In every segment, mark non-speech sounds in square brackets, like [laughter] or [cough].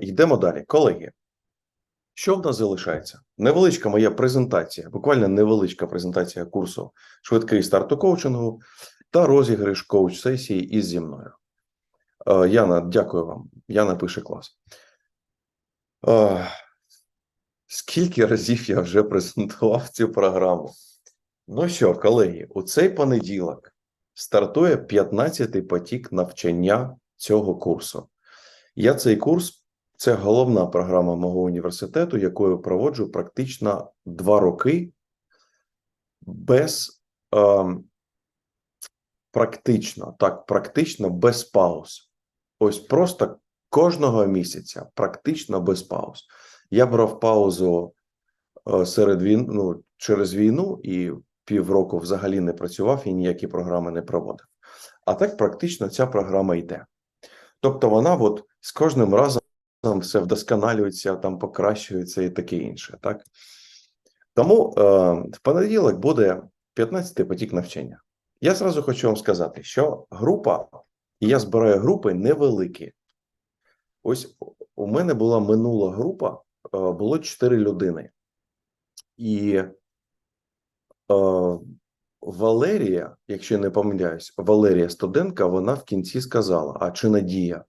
Йдемо далі. Колеги, що в нас залишається? Невеличка моя презентація, буквально невеличка презентація курсу швидкий старт у коучингу та розіграш коуч-сесії із зі мною. Е, Яна, дякую вам. Яна пише клас. Е, Скільки разів я вже презентував цю програму? Ну що, колеги, у цей понеділок стартує 15-й потік навчання цього курсу. Я цей курс це головна програма мого університету, якою проводжу практично два роки без ем, практично, так, практично без пауз. Ось просто кожного місяця, практично без пауз. Я брав паузу е, серед війн, ну, через війну і півроку взагалі не працював і ніякі програми не проводив. А так практично ця програма йде. Тобто вона от з кожним разом все вдосконалюється, там покращується і таке інше. Так? Тому е, в понеділок буде 15-й потік навчання. Я зразу хочу вам сказати, що група, і я збираю групи невеликі. Ось у мене була минула група, е, було 4 людини. І е, Валерія, якщо не помиляюсь, Валерія студентка, вона в кінці сказала: а чи Надія,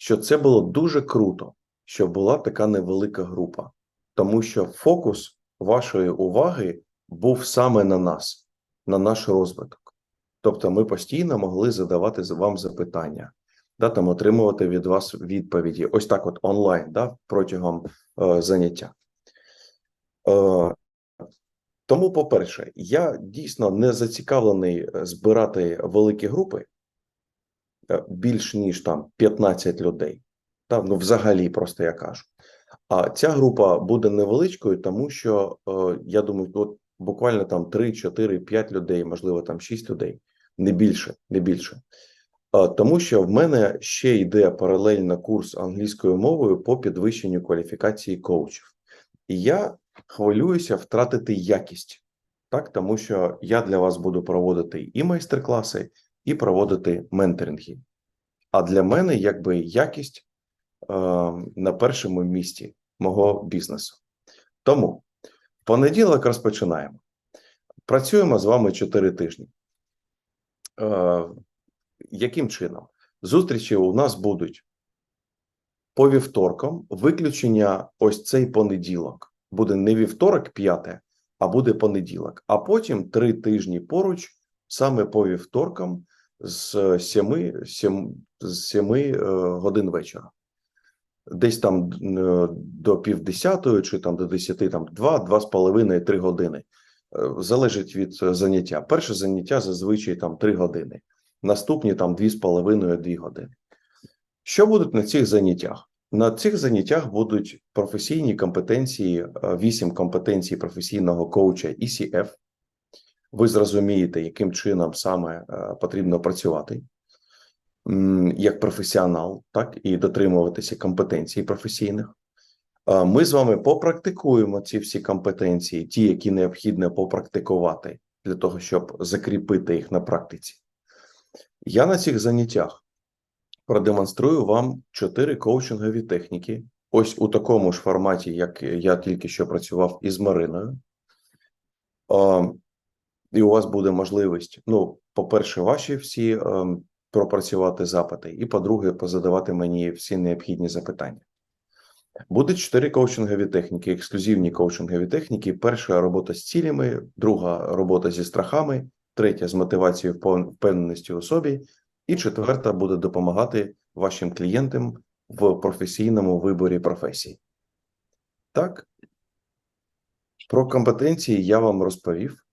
що це було дуже круто, що була така невелика група, тому що фокус вашої уваги був саме на нас, на наш розвиток. Тобто, ми постійно могли задавати вам запитання, да, там отримувати від вас відповіді, ось так, от онлайн, да, протягом е, заняття. Е, тому, по-перше, я дійсно не зацікавлений е, збирати великі групи більш ніж там 15 людей. Та, ну, взагалі, просто я кажу. А ця група буде невеличкою, тому що е, я думаю, от буквально там 3, 4, 5 людей, можливо, там 6 людей, не більше, не більше. Е, тому що в мене ще йде паралельно курс англійською мовою по підвищенню кваліфікації коучів. І я хвилююся втратити якість, так тому що я для вас буду проводити і майстер-класи, і проводити менторинги. А для мене якби якість е, на першому місці мого бізнесу. Тому в понеділок розпочинаємо. Працюємо з вами 4 тижні. Е, яким чином? Зустрічі у нас будуть по вівторкам. Виключення ось цей понеділок буде не вівторок, п'яте, а буде понеділок. А потім три тижні поруч, саме по вівторкам, з 7, 7, з 7 е, годин вечора. Десь там е, до півдесятої чи там до 10, там 2, 2,5, 3 години. Е, Залежить від заняття. Перше заняття зазвичай там 3 години, наступні там 2,5-2 години. Що будуть на цих заняттях? На цих заняттях будуть професійні компетенції, 8 компетенцій професійного коуча ECF. Ви зрозумієте, яким чином саме е, потрібно працювати як професіонал, так і дотримуватися компетенцій професійних. Е, Ми з вами попрактикуємо ці всі компетенції, ті, які необхідно попрактикувати для того, щоб закріпити їх на практиці. Я на цих заняттях продемонструю вам чотири коучингові техніки. Ось у такому ж форматі, як я тільки що працював із Мариною. І у вас буде можливість, ну, по-перше, ваші всі е, пропрацювати запити, і по-друге, позадавати мені всі необхідні запитання. Буде чотири коучингові техніки, ексклюзивні коучингові техніки. Перша робота з цілями, друга робота зі страхами, третя з мотивацією впевненості у собі, і четверта буде допомагати вашим клієнтам в професійному виборі професії. Так, про компетенції я вам розповів.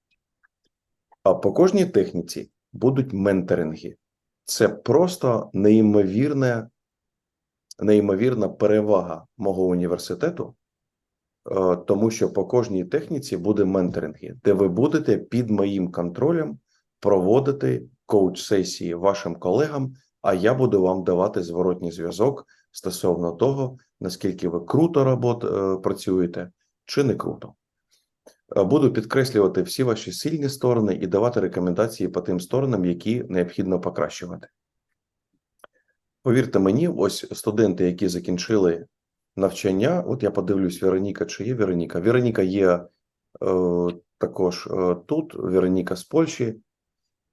По кожній техніці будуть менторинги. Це просто неймовірне, неймовірна перевага мого університету, е, тому що по кожній техніці буде менторинги, де ви будете під моїм контролем проводити коуч-сесії вашим колегам, а я буду вам давати зворотній зв'язок стосовно того, наскільки ви круто робот, е, працюєте чи не круто. Е, Буду підкреслювати всі ваші сильні сторони і давати рекомендації по тим сторонам, які необхідно покращувати. Повірте мені, ось студенти, які закінчили навчання, от я подивлюсь, Вероніка, чи є Вероніка. Вероніка є е, також е, тут, Вероніка з Польщі,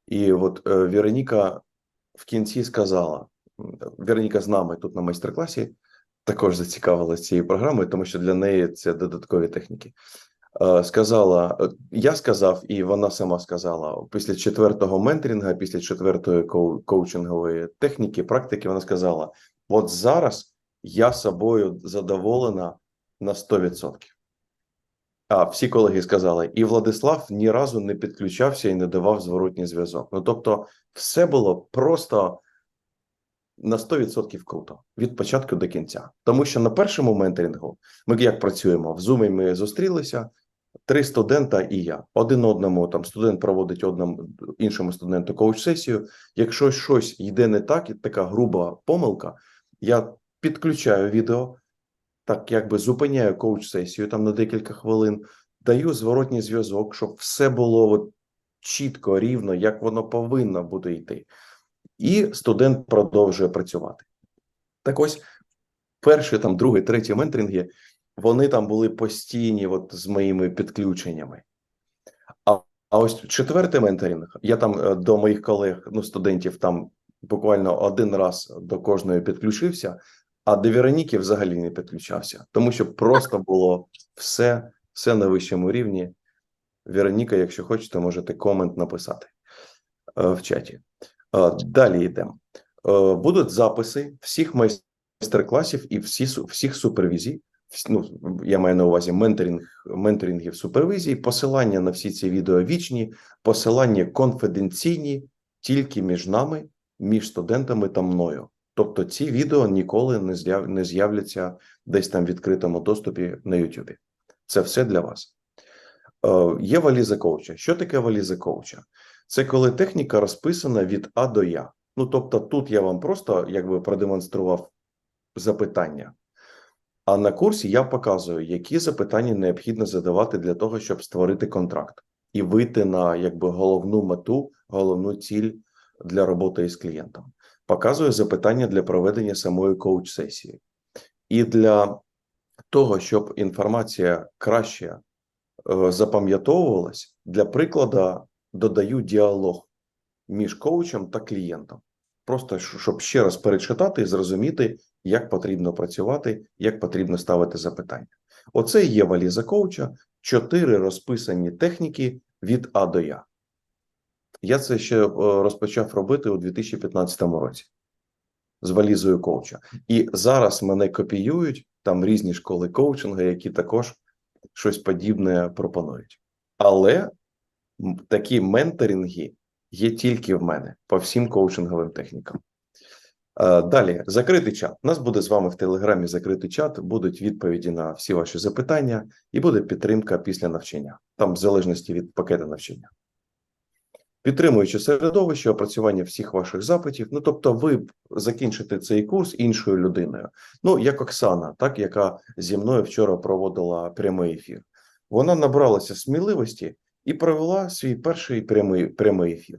і от е, Вероніка в кінці сказала: Вероніка з нами тут на майстер-класі також зацікавилася цією програмою, тому що для неї це додаткові техніки. Е, Сказала, е, я сказав, і вона сама сказала після четвертого менторінга, після четвертої коу- коучингової техніки, практики, вона сказала: от зараз я собою задоволена на 100%. А всі колеги сказали, і Владислав ні разу не підключався і не давав зворотній зв'язок. Ну тобто, все було просто на 100% круто від початку до кінця. Тому що на першому менторингу ми як працюємо в Zoom ми зустрілися. Три студента і я один одному там студент проводить одному іншому студенту коуч-сесію. Якщо щось йде не так, така груба помилка, я підключаю відео, так якби зупиняю коуч-сесію там на декілька хвилин, даю зворотній зв'язок, щоб все було от чітко, рівно, як воно повинно буде йти. І студент продовжує працювати. Так ось, перший, там, другий, третій менторинги, вони там були постійні от, з моїми підключеннями. А, а ось четвертий менторинг, я там е, до моїх колег, ну, студентів, там буквально один раз до кожної підключився, а до Вероніки взагалі не підключався, тому що просто було все, все на вищому рівні. Вероніка, якщо хочете, можете комент написати е, в чаті. Е, Далі йдемо. Будуть записи всіх майстер-класів і всі, всіх супервізій. Ну, я маю на увазі менторинг, менторингів супервізій, посилання на всі ці відео вічні, посилання конфіденційні тільки між нами, між студентами та мною. Тобто ці відео ніколи не з'яв- не з'являться десь там в відкритому доступі на YouTube. Це все для вас. Е, Є валіза коуча. Що таке валіза коуча? Це коли техніка розписана від А до Я. Ну тобто, тут я вам просто якби продемонстрував запитання. А на курсі я показую, які запитання необхідно задавати для того, щоб створити контракт і вийти на якби головну мету, головну ціль для роботи із клієнтом. Показую запитання для проведення самої коуч-сесії. І для того, щоб інформація краще е, запам'ятовувалась, для прикладу додаю діалог між коучем та клієнтом. Просто щоб ще раз перечитати і зрозуміти, як потрібно працювати, як потрібно ставити запитання. Оце є валіза коуча, чотири розписані техніки від А до Я. Я це ще е, розпочав робити у 2015 році з валізою коуча. І зараз мене копіюють там різні школи коучингу, які також щось подібне пропонують. Але такі менторинги є тільки в мене по всім коучинговим технікам. Е, Далі, закритий чат. У нас буде з вами в Телеграмі закритий чат, будуть відповіді на всі ваші запитання, і буде підтримка після навчання, там в залежності від пакету навчання. Підтримуючи середовище, опрацювання всіх ваших запитів. Ну тобто, ви закінчите цей курс іншою людиною. Ну, як Оксана, так яка зі мною вчора проводила прямий ефір. Вона набралася сміливості і провела свій перший прямий, прямий ефір.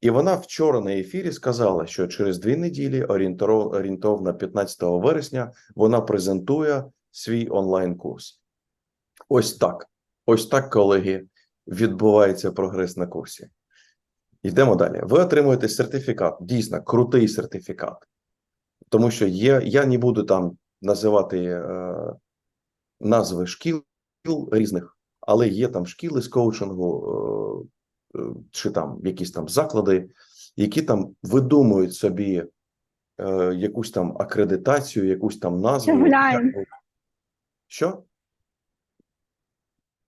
І вона вчора на ефірі сказала, що через дві неділі, орієнтовно 15 вересня, вона презентує свій онлайн-курс. Ось так. Ось так, колеги, відбувається прогрес на курсі. Йдемо далі. Ви отримуєте сертифікат, дійсно крутий сертифікат. Тому що є, я не буду там називати е, назви шкіл різних, але є там шкіли з коучингу, е, чи там якісь там заклади, які там видумують собі е, якусь там акредитацію, якусь там назву. Що?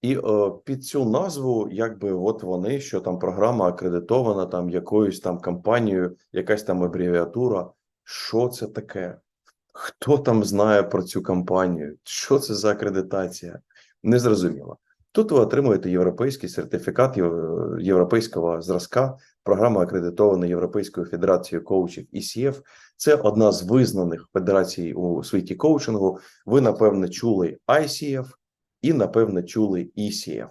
І е, під цю назву, якби от вони, що там програма акредитована там якоюсь там компанією, якась там абревіатура. Що це таке? Хто там знає про цю компанію? Що це за акредитація? Незрозуміло. Тут ви отримуєте європейський сертифікат європейського зразка, програма акредитована Європейською федерацією коучів ECF. Це одна з визнаних федерацій у світі коучингу. Ви, напевне, чули ICF і, напевне, чули ECF.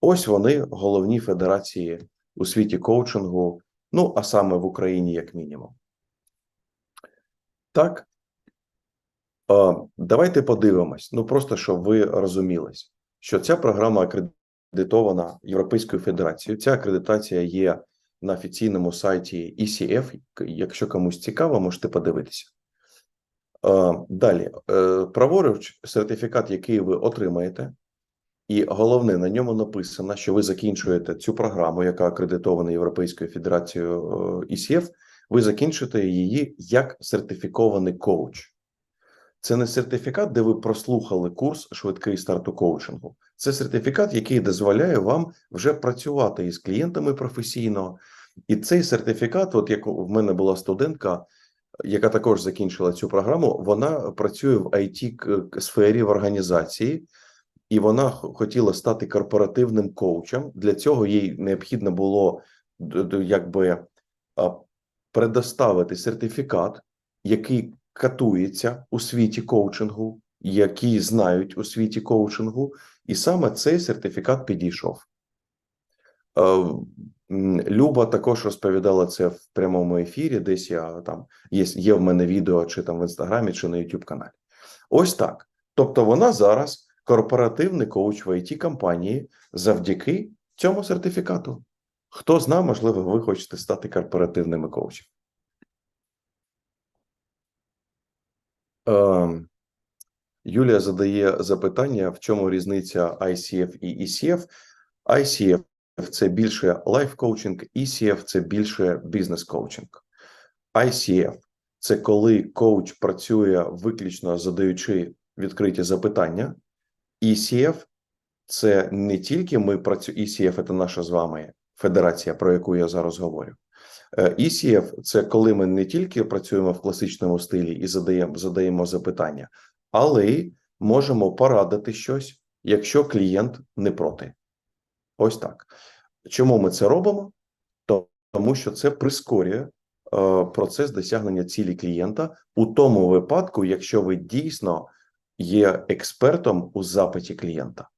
Ось вони головні федерації у світі коучингу, ну а саме в Україні, як мінімум. Так. Давайте подивимось. Ну, просто щоб ви розумілись, що ця програма акредитована Європейською Федерацією. Ця акредитація є на офіційному сайті ECF. Якщо комусь цікаво, можете подивитися. Е, Далі, Е, праворуч сертифікат, який ви отримаєте, і головне, на ньому написано, що ви закінчуєте цю програму, яка акредитована Європейською Федерацією е, ECF, ви закінчите її як сертифікований коуч. Це не сертифікат, де ви прослухали курс швидкий старту коучингу. Це сертифікат, який дозволяє вам вже працювати із клієнтами професійно. І цей сертифікат, от як в мене була студентка, яка також закінчила цю програму, вона працює в it сфері в організації, і вона хотіла стати корпоративним коучем. Для цього їй необхідно було якби предоставити сертифікат, який катується у світі коучингу, який знають у світі коучингу, і саме цей сертифікат підійшов. Е, Люба також розповідала це в прямому ефірі. Десь я там є, є в мене відео, чи там в інстаграмі, чи на youtube каналі. Ось так. Тобто, вона зараз корпоративний коуч в it компанії завдяки цьому сертифікату. Хто зна, можливо, ви хочете стати корпоративними коучем. Юлія задає запитання: в чому різниця ICF і ECF? ICF – це більше лайф коучинг, ECF – це більше бізнес коучинг. ICF – це коли коуч працює виключно задаючи відкриті запитання. ECF – це не тільки ми працюємо, ECF – це наша з вами федерація, про яку я зараз говорю. Е, ECF – це коли ми не тільки працюємо в класичному стилі і задаємо, задаємо запитання, але й можемо порадити щось, якщо клієнт не проти. Ось так. Чому ми це робимо? Тому що це прискорює е, процес досягнення цілі клієнта у тому випадку, якщо ви дійсно є експертом у запиті клієнта,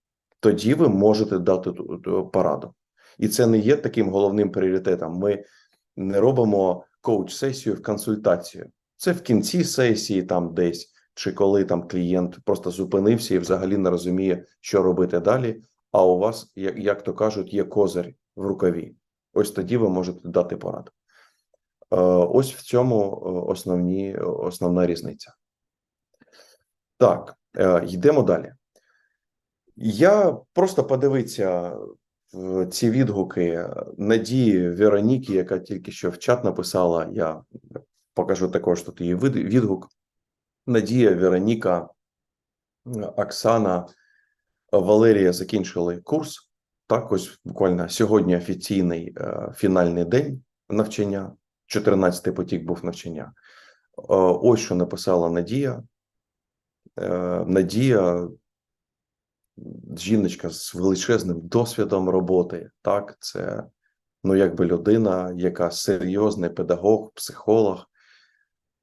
тоді ви можете дати ту- пораду. І це не є таким головним пріоритетом. Ми не робимо коуч-сесію в консультацію. Це в кінці сесії, там десь, чи коли там клієнт просто зупинився і взагалі не розуміє, що робити далі. А у вас, як, як то кажуть, є козир в рукаві. Ось тоді ви можете дати пораду. Е, Ось в цьому е, основні, основна різниця. Так, е, йдемо далі. Я просто подивиться в ці відгуки Надії Вероніки, яка тільки що в чат написала. Я покажу також тут її відгук. Надія, Вероніка, Оксана, Валерія закінчили курс. Так, ось буквально сьогодні офіційний е, фінальний день навчання. 14-й потік був навчання. Е, ось що написала Надія. Е, Надія, жіночка з величезним досвідом роботи. Так, це ну, якби людина, яка серйозний педагог, психолог.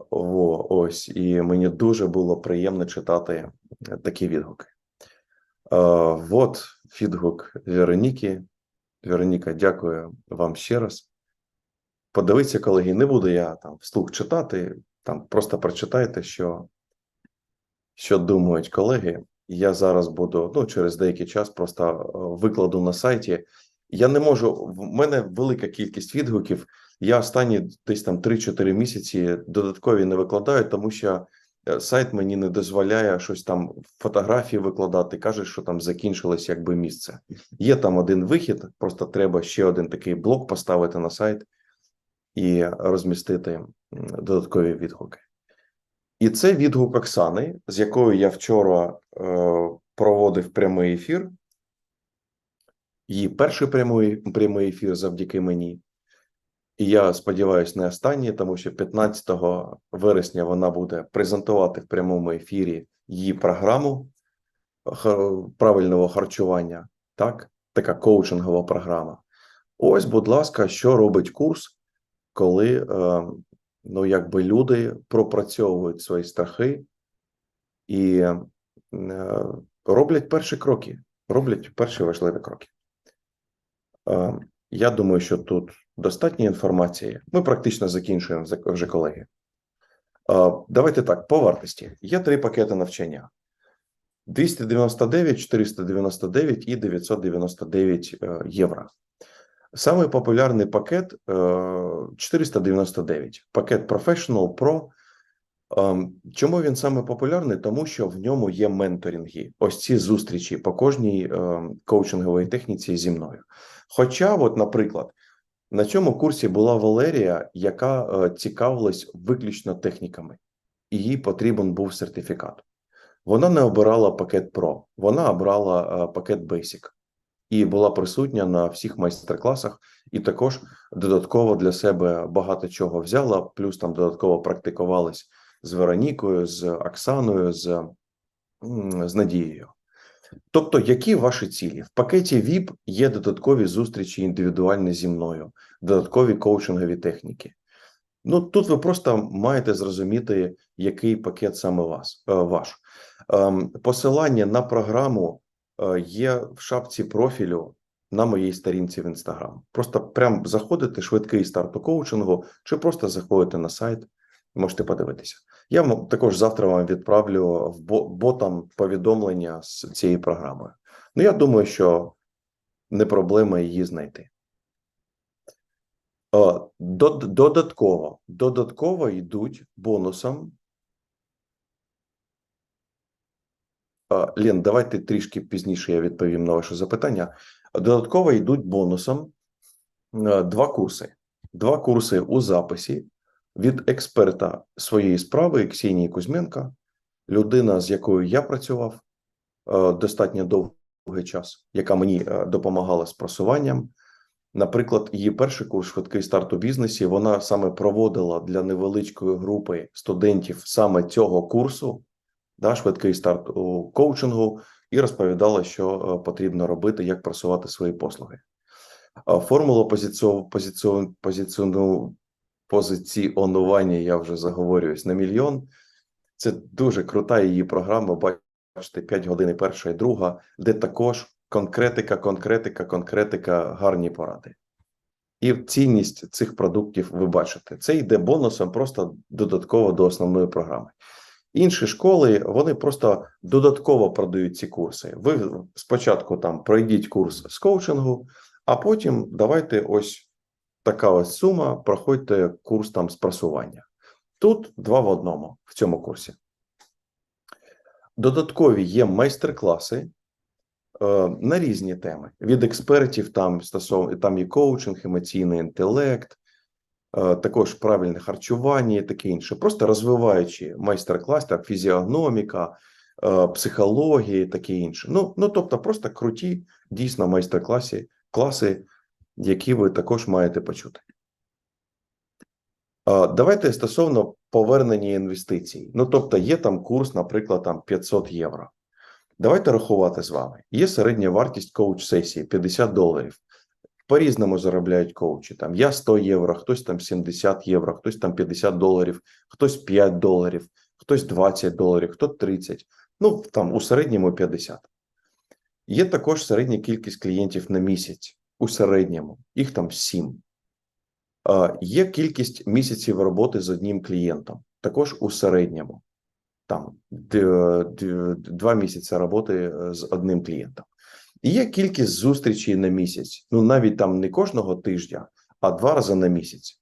О, ось, і мені дуже було приємно читати е, такі відгуки. Е, от відгук Вероніки. Вероніка, дякую вам ще раз. Подивіться, колеги, не буду я там вслух читати, там просто прочитайте, що, що думають колеги. Я зараз буду ну, через деякий час просто е, викладу на сайті. Я не можу, в мене велика кількість відгуків. Я останні десь там 3-4 місяці додаткові не викладаю, тому що е, сайт мені не дозволяє щось там фотографії викладати. каже, що там закінчилось якби місце. Є там один вихід, просто треба ще один такий блок поставити на сайт і розмістити додаткові відгуки. І це відгук Оксани, з якою я вчора е, проводив прямий ефір. Її перший прямий, прямий ефір завдяки мені. І я сподіваюся, не останній, тому що 15 вересня вона буде презентувати в прямому ефірі її програму правильного харчування. Так, така коучингова програма. Ось, будь ласка, що робить курс, коли е, ну, якби люди пропрацьовують свої страхи і е, роблять перші кроки, роблять перші важливі кроки. Е, Я думаю, що тут достатньо інформації. Ми практично закінчуємо вже колеги. Е, Давайте так, по вартості. Є три пакети навчання: 299, 499 і 999 е, євро. Самий популярний пакет е, 499. Пакет Professional Pro. Ем, Чому він саме популярний? Тому що в ньому є менторинги. Ось ці зустрічі по кожній ем, коучинговій техніці зі мною. Хоча, от, наприклад, на цьому курсі була Валерія, яка е, цікавилась виключно техніками, і їй потрібен був сертифікат. Вона не обирала пакет Pro, вона обрала е, пакет Basic і була присутня на всіх майстер-класах, і також додатково для себе багато чого взяла. Плюс там додатково практикувалась з Веронікою, з Оксаною, з, з Надією. Тобто, які ваші цілі? В пакеті VIP є додаткові зустрічі індивідуальні зі мною, додаткові коучингові техніки. Ну тут ви просто маєте зрозуміти, який пакет саме вас е, ваш. Ем, Посилання на програму є в шапці профілю на моїй сторінці в Інстаграм. Просто прям заходите швидкий старт коучингу, чи просто заходите на сайт, можете подивитися. Я також завтра вам відправлю в ботам повідомлення з цією програмою. Ну, я думаю, що не проблема її знайти. Е, Додатково, додатково йдуть бонусом. Лен, давайте трішки пізніше я відповім на ваше запитання. Додатково йдуть бонусом два курси. Два курси у записі від експерта своєї справи Ксенії Кузьменка, людина, з якою я працював достатньо довгий час, яка мені допомагала з просуванням. Наприклад, її перший курс швидкий старт у бізнесі. Вона саме проводила для невеличкої групи студентів саме цього курсу, да, швидкий старт у коучингу, і розповідала, що е, потрібно робити, як просувати свої послуги. Формула позиціон, позиціон, позиціонування, я вже заговорююсь на мільйон. Це дуже крута її програма. Бачите, 5 годин перша і друга, де також конкретика, конкретика, конкретика, гарні поради. І цінність цих продуктів ви бачите. Це йде бонусом просто додатково до основної програми. Інші школи вони просто додатково продають ці курси. Ви спочатку там пройдіть курс з коучингу, а потім давайте ось така ось сума, проходьте курс там з просування. Тут два в одному в цьому курсі. Додаткові є майстер-класи е, на різні теми від експертів. Там стосовно там і коучинг, емоційний інтелект, також правильне харчування і таке інше. Просто розвиваючи майстер-клас, там фізіогноміка, е, психологія і таке інше. Ну, ну тобто, просто круті дійсно майстер-класи, класи, які ви також маєте почути. Давайте стосовно повернення інвестицій. Ну, тобто, є там курс, наприклад, там 500 євро. Давайте рахувати з вами. Є середня вартість коуч-сесії 50 доларів. По-різному заробляють коучі. Там я 100 євро, хтось там 70 євро, хтось там 50 доларів, хтось 5 доларів, хтось 20 доларів, хтось 30. Ну, там у середньому 50. Є також середня кількість клієнтів на місяць. У середньому, їх там 7. Е, Є кількість місяців роботи з одним клієнтом, також у середньому, там д- д- два місяці роботи е, з одним клієнтом. І є кількість зустрічей на місяць, ну навіть там не кожного тижня, а два рази на місяць.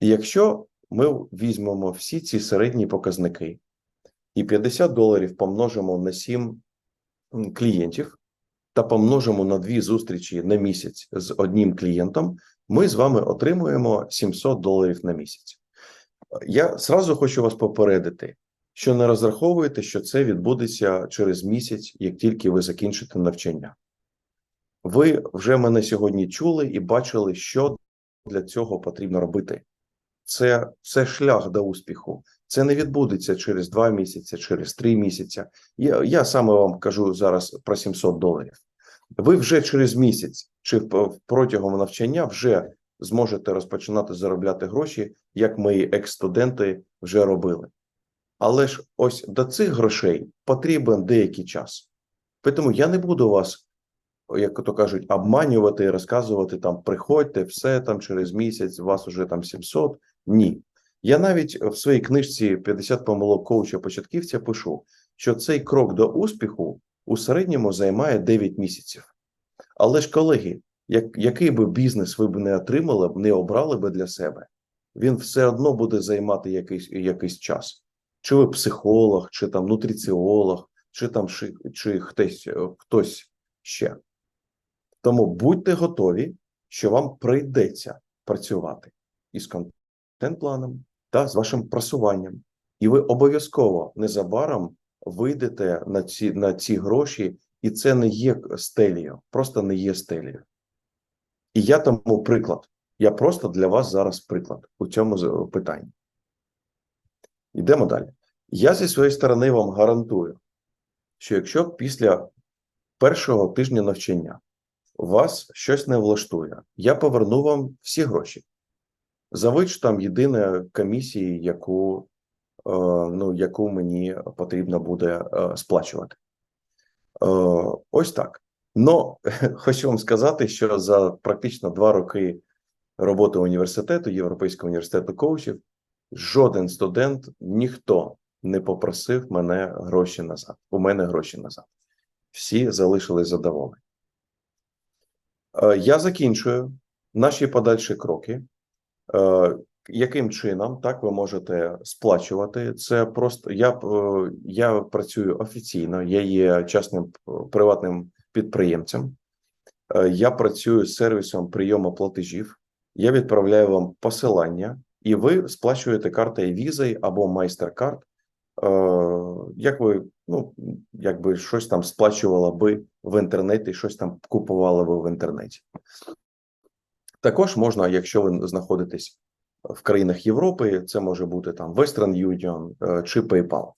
І якщо ми візьмемо всі ці середні показники і 50 доларів помножимо на 7 клієнтів та помножимо на дві зустрічі на місяць з одним клієнтом, ми з вами отримуємо 700 доларів на місяць. Я зразу хочу вас попередити, що не розраховуйте, що це відбудеться через місяць, як тільки ви закінчите навчання. Ви вже мене сьогодні чули і бачили, що для цього потрібно робити. Це, це шлях до успіху. Це не відбудеться через два місяці, через три місяці. Я, я саме вам кажу зараз про 700 доларів. Ви вже через місяць чи протягом навчання вже зможете розпочинати заробляти гроші, як мої екс-студенти вже робили. Але ж ось до цих грошей потрібен деякий час. Тому я не буду вас, як то кажуть, обманювати і розказувати там, приходьте, все там через місяць, вас уже там 700. Ні. Я навіть в своїй книжці 50 помилок коуча початківця пишу, що цей крок до успіху у середньому займає 9 місяців. Але ж, колеги, як, який би бізнес ви б не отримали, не обрали би для себе, він все одно буде займати якийсь, якийсь час. Чи ви психолог, чи там нутриціолог, чи там чи, чи хтось, е, хтось ще. Тому будьте готові, що вам прийдеться працювати із контент-планом та з вашим просуванням. І ви обов'язково незабаром вийдете на ці, на ці гроші, і це не є стелією, просто не є стелією. І я тому приклад. Я просто для вас зараз приклад у цьому питанні. Йдемо далі. Я зі своєї сторони вам гарантую, що якщо після першого тижня навчання вас щось не влаштує, я поверну вам всі гроші. За вич там єдина комісії, яку, е, ну, яку мені потрібно буде е, сплачувати. Е, ось так. Ну, [laughs] хочу вам сказати, що за практично два роки роботи університету, Європейського університету коучів, жоден студент, ніхто не попросив мене гроші назад. У мене гроші назад. Всі залишились задоволені. Е, Я закінчую наші подальші кроки. Е, Яким чином так ви можете сплачувати? Це просто я, е, я працюю офіційно, я є частним приватним підприємцем. Я працюю з сервісом прийому платежів. Я відправляю вам посилання, і ви сплачуєте картою Visa або MasterCard. Е, Як ви ну якби щось там сплачували би в інтернеті, щось там купували ви в інтернеті. Також можна, якщо ви знаходитесь в країнах Європи, це може бути там Western Union е, чи PayPal.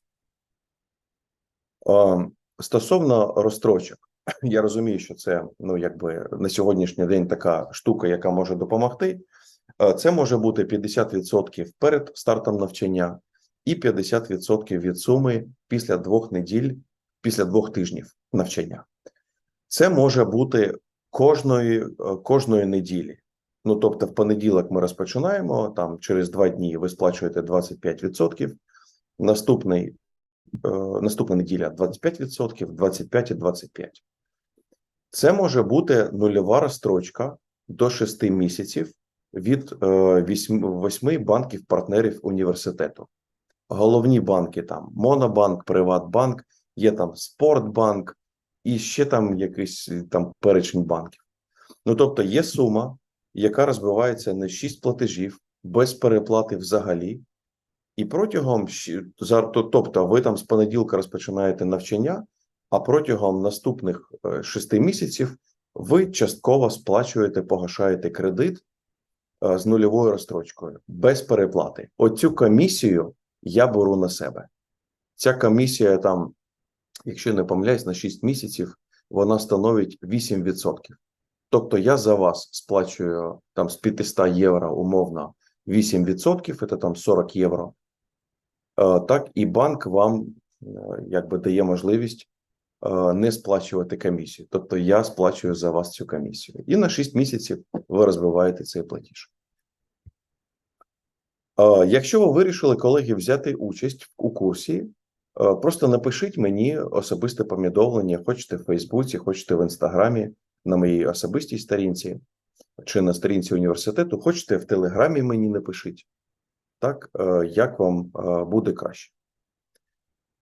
Е, Стосовно розстрочок, я розумію, що це ну якби на сьогоднішній день така штука, яка може допомогти. Е, Це може бути 50% перед стартом навчання і 50% від суми після двох неділь, після двох тижнів навчання. Це може бути кожної, е, кожної неділі. Ну, тобто, в понеділок ми розпочинаємо, там через два дні ви сплачуєте 25%, наступний, е, наступна неділя 25%, 25 і 25. Це може бути нульова розстрочка до 6 місяців від е, 8, 8 банків-партнерів університету. Головні банки там Монобанк, Приватбанк, є там Спортбанк і ще там якийсь там перечень банків. Ну тобто є сума, яка розбивається на 6 платежів без переплати взагалі. І протягом тобто, ви там з понеділка розпочинаєте навчання, а протягом наступних 6 місяців ви частково сплачуєте, погашаєте кредит е, з нульовою розстрочкою без переплати. Оцю комісію я беру на себе. Ця комісія там, якщо не помиляюсь, на 6 місяців вона становить 8%. Тобто я за вас сплачую там з 500 євро умовно 8%, це там 40 євро. Е, Так, і банк вам е, якби дає можливість е, не сплачувати комісію. Тобто я сплачую за вас цю комісію. І на 6 місяців ви розбиваєте цей платіж. Е, Якщо ви вирішили, колеги, взяти участь у курсі, е, просто напишіть мені особисте повідомлення, хочете в Фейсбуці, хочете в Інстаграмі, на моїй особистій сторінці чи на сторінці університету, хочете в Телеграмі мені напишіть. Так, е, як вам е, буде краще.